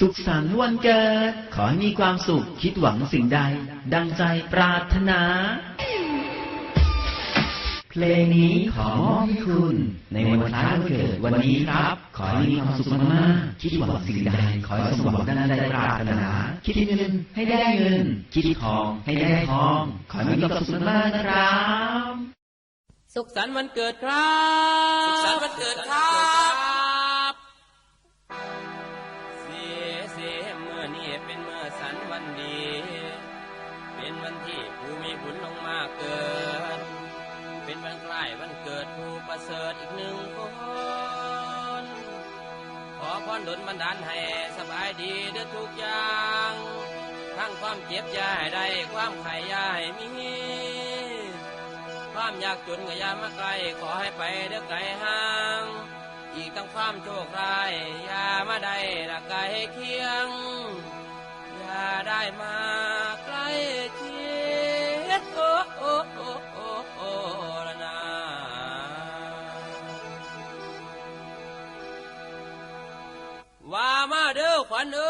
สุขสันต์วันเกิด ขอให้มีความสุขคิดหวังสิ่งใด ดังใจปรารถนา เพลงนี้ขอมอบให้คุณ ในวันคล้ายวันเกิดวันนี้ครับ ขอให้มีความสุขมากๆคิดหวังสิ่งใด ขอให้สมหวังดังใจปรารถนา คิดเงินให้ได้เงิน คิดทองให้ได้ทอง ขอให้มีความสุขมากๆนะครับ สุขสันต์วันเกิดครับ สุขสันต์วันเกิดครับ ประเสริฐอีกหนึ่งคน ขอพรดลบันดาลให้สบายดีเด้อทุกอย่าง ทั้งความเจ็บยาให้ได้ความไข่ยาให้มี ความอยากจนกยามาไกลขอให้ไปเด้อไกลห่าง อีกทั้งความโชคร้ายยามาได้ละไกลเคียงยาได้มา เด้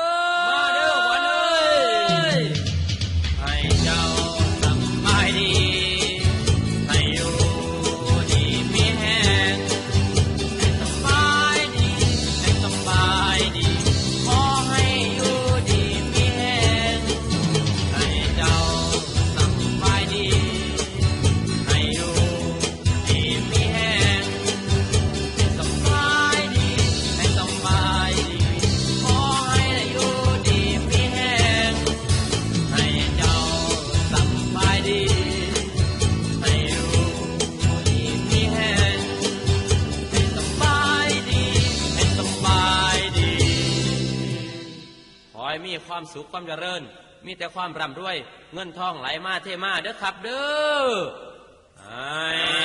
ให้มีความสุขความเจริญ มีแต่ความร่ำรวย เงินทองไหลมาเทมาเด้อครับเด้อ